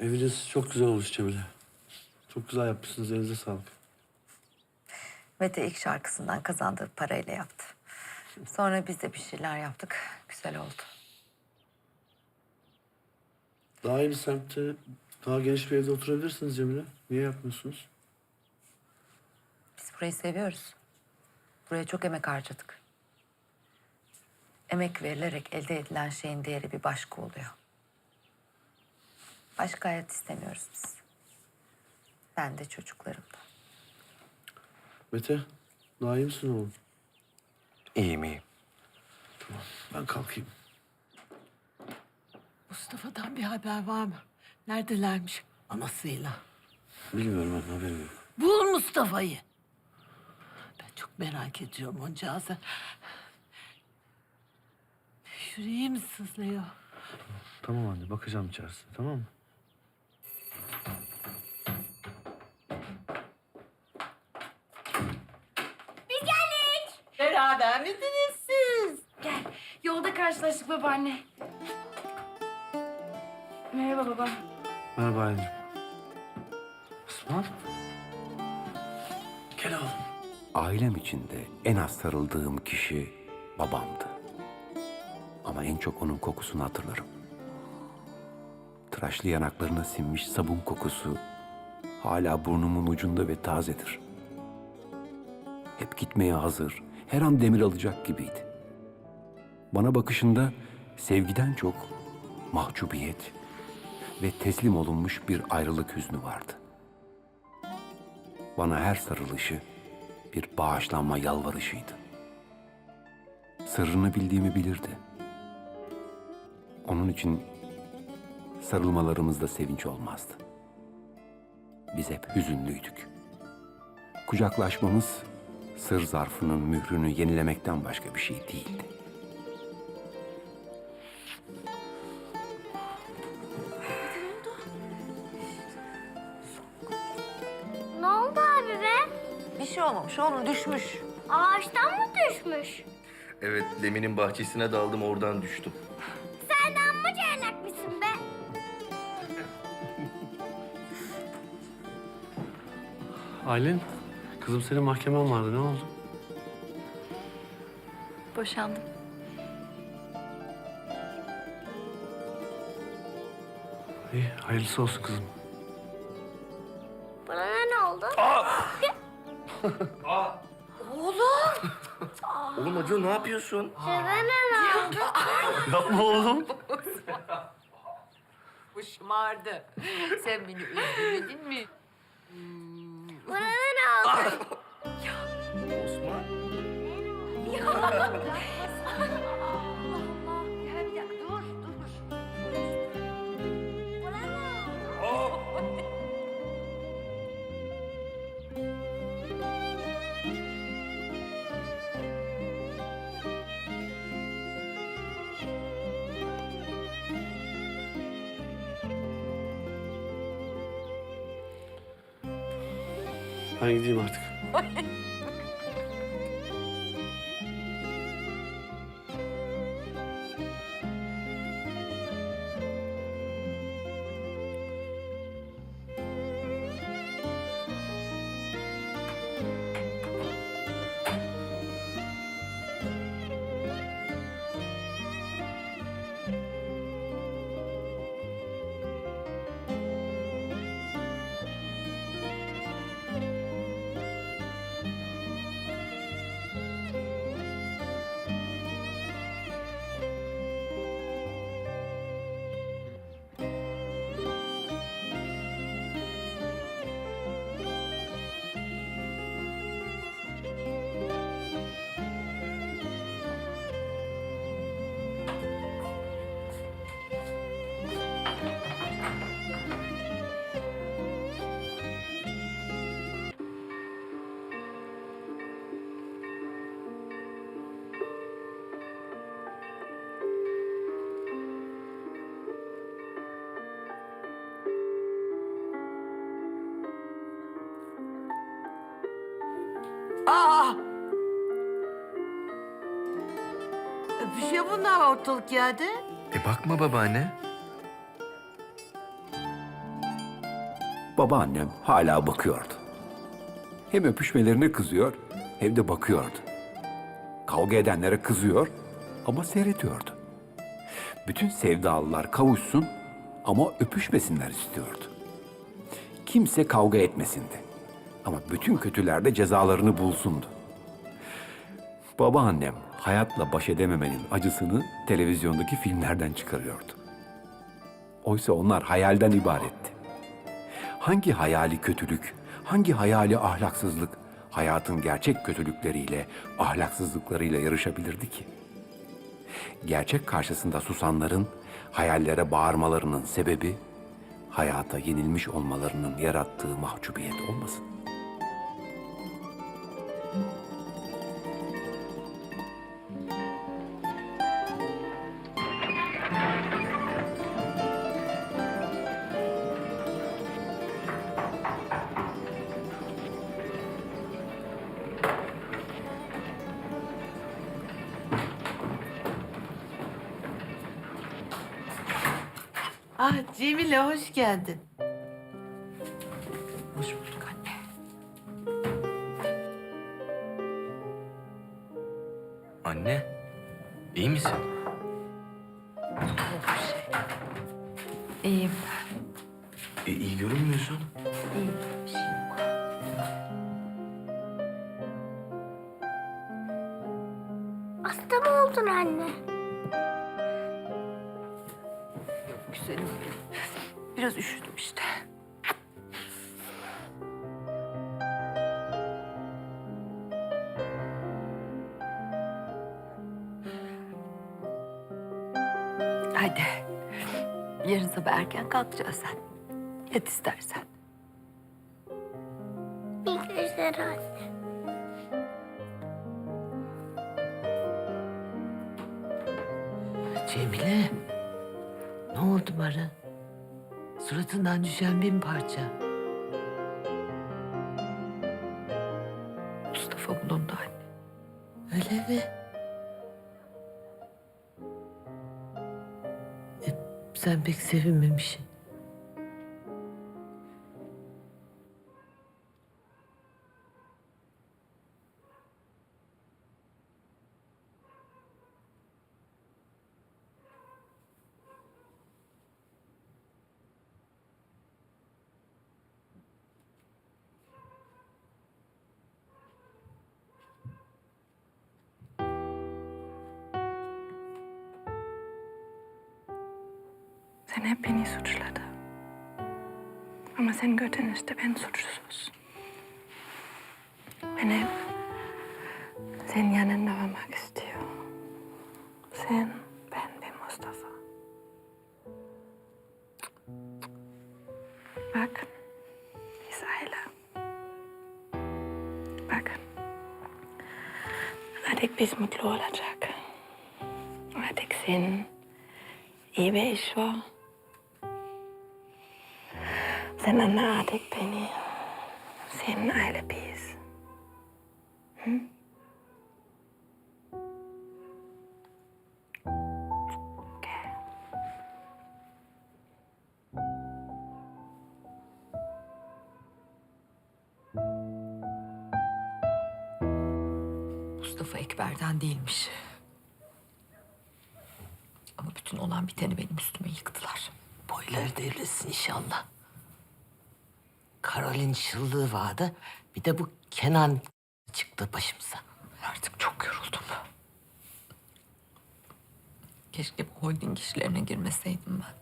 Eviniz çok güzel olmuş Cemile. Çok güzel yapmışsınız. Elinize sağlık. Mete ilk şarkısından kazandığı parayla yaptı. Sonra biz de bir şeyler yaptık. Güzel oldu. Daha iyi bir semtte, daha geniş bir evde oturabilirsiniz Cemile. Niye yapmıyorsunuz? Biz burayı seviyoruz. Buraya çok emek harcadık. Emek verilerek elde edilen şeyin değeri bir başka oluyor. Başka hayat istemiyoruz biz. Ben de çocuklarım da. Mete, daha iyi misin oğlum? İyiyim iyiyim. Ben kalkayım. Mustafa'dan bir haber var mı? Neredelermiş anasıyla? Bilmiyorum ben, haberim yok. Bul Mustafa'yı. Ben çok merak ediyorum oncağızı. Yüreğim sızlıyor. Tamam anne, bakacağım içerisine, tamam mı? Beraber midiniz siz? Gel. Yolda karşılaştık babaanne. Merhaba baba. Merhaba anneciğim. Osman. Gel oğlum. Ailem içinde en az sarıldığım kişi babamdı. Ama en çok onun kokusunu hatırlarım. Tıraşlı yanaklarına sinmiş sabun kokusu hala burnumun ucunda ve tazedir. Hep gitmeye hazır, her an demir alacak gibiydi. Bana bakışında sevgiden çok mahcubiyet ve teslim olunmuş bir ayrılık hüznü vardı. Bana her sarılışı bir bağışlanma yalvarışıydı. Sırrını bildiğimi bilirdi. Onun için sarılmalarımızda sevinç olmazdı. Biz hep hüzünlüydük. Kucaklaşmamız sır zarfının mührünü yenilemekten başka bir şey değildi. Ne oldu abi be? Bir şey olmamış oğlum düşmüş. Ağaçtan mı düşmüş? Evet, Lemin'in bahçesine daldım oradan düştüm. Sen de amma çaylakmışsın be. Aylin, kızım senin mahkemen vardı. Ne oldu? Boşandım. İyi, hayırlısı olsun kızım. Bana ne oldu? Oğlum Acun ne yapıyorsun? Size ne oldu? Yapma oğlum. Bu şımardı. Sen beni özlemedin mi? Bana ne Ben gideyim artık. Öpüşüyor bunlar ortalık yerde. E bakma babaanne. Babaannem hala bakıyordu. Hem öpüşmelerine kızıyor hem de bakıyordu. Kavga edenlere kızıyor ama seyrediyordu. Bütün sevdalılar kavuşsun ama öpüşmesinler istiyordu. Kimse kavga etmesindi. Ama bütün kötüler de cezalarını bulsundu. Babaannem hayatla baş edememenin acısını televizyondaki filmlerden çıkarıyordu. Oysa onlar hayalden ibaretti. Hangi hayali kötülük, hangi hayali ahlaksızlık hayatın gerçek kötülükleriyle, ahlaksızlıklarıyla yarışabilirdi ki? Gerçek karşısında susanların hayallere bağırmalarının sebebi hayata yenilmiş olmalarının yarattığı mahcubiyet olmasın. Ah Cemile hoş geldin. Hoş bulduk anne. Anne, iyi misin? Şey. İyiyim. E, iyi görünmüyorsun. İyiyim. Bir şey yok. Hasta mı oldun anne? Güzelim. Biraz üşüdüm işte. Hadi. Yarın sabah erken kalkacağız sen. Yat istersen. İyi geceler anne. Cemile. Oldu bana? Suratından düşen bin parça. Mustafa bulundu anne. Öyle mi? E, sen pek sevinmemişsin. Sen hep beni suçladı. Ama sen götünüzde ben suçsuz. Ben hep senin yanında olmak istiyor. Sen, ben ve Mustafa. Bak, biz aile. Bak, artık biz mutlu olacak. Artık sen iyi bir iş var. Sen anla artık beni. Senin aile biz. Hı? Mustafa Ekber'den değilmiş. Ama bütün olan biteni benim üstüme yıktılar. Boyları devrilsin inşallah. Karolin çıllığı vardı. Bir de bu Kenan çıktı başımıza. Artık çok yoruldum. Keşke bu holding işlerine girmeseydim ben.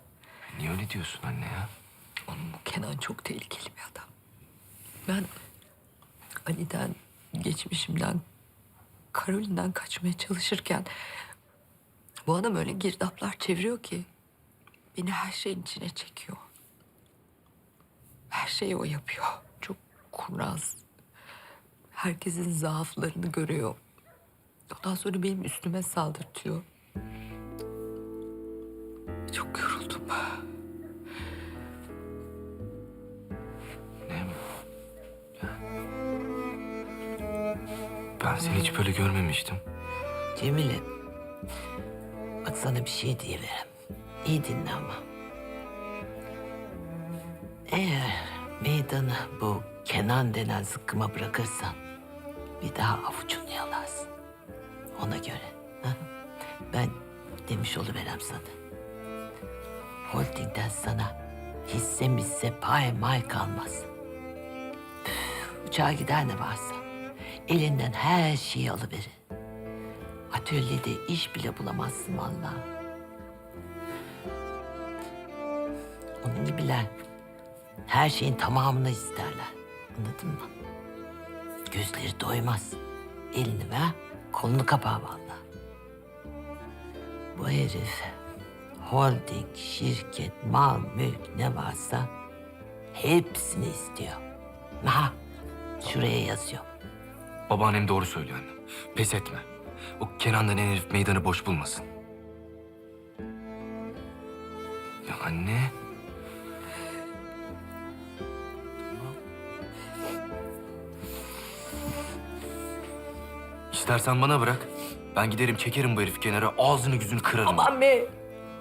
Niye öyle diyorsun anne ya? Onun bu Kenan çok tehlikeli bir adam. Ben Ali'den, geçmişimden, Karolin'den kaçmaya çalışırken... ...bu adam öyle girdaplar çeviriyor ki... ...beni her şeyin içine çekiyor. Her şeyi o yapıyor. Çok kurnaz. Herkesin zaaflarını görüyor. Ondan sonra benim üstüme saldırtıyor. Çok yoruldum. Ne? Ben seni hiç böyle görmemiştim. Cemile. Bak sana bir şey diyebilirim. İyi dinle ama. Eğer Meydanı bu Kenan denen zıkkıma bırakırsan bir daha avucunu yalarsın. Ona göre. ha? Ben demiş oluverem sana. Holdingden sana hisse misse pay may kalmaz. Üf, Uçağa gider ne varsa elinden her şeyi alıverir. Atölyede iş bile bulamazsın vallahi. Onun gibiler her şeyin tamamını isterler. Anladın mı? Gözleri doymaz. Elini ver, kolunu kapa vallahi. Bu herif holding, şirket, mal, mülk ne varsa hepsini istiyor. Ha, şuraya yazıyor. Babaannem doğru söylüyor anne. Pes etme. O Kenan denen herif meydanı boş bulmasın. Ya anne. İstersen bana bırak. Ben giderim çekerim bu herifi kenara ağzını yüzünü kırarım. Aman be!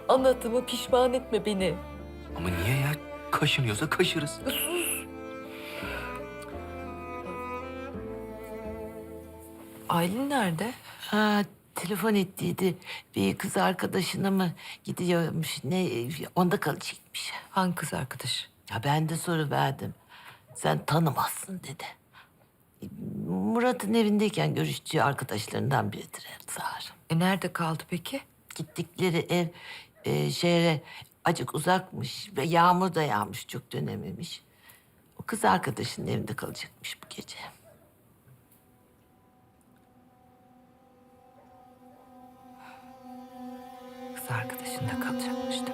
Anlattığımı pişman etme beni. Ama niye ya? Kaşınıyorsa kaşırız. Aylin nerede? Ha, telefon ettiydi. Bir kız arkadaşına mı gidiyormuş ne onda kalacakmış. Hangi kız arkadaş? Ya ben de soru verdim. Sen tanımazsın dedi. Murat'ın evindeyken görüştüğü arkadaşlarından biridir Zahar. E nerede kaldı peki? Gittikleri ev e, şehre acık uzakmış ve yağmur da yağmış çok dönememiş. O kız arkadaşının evinde kalacakmış bu gece. Kız arkadaşında kalacakmıştı.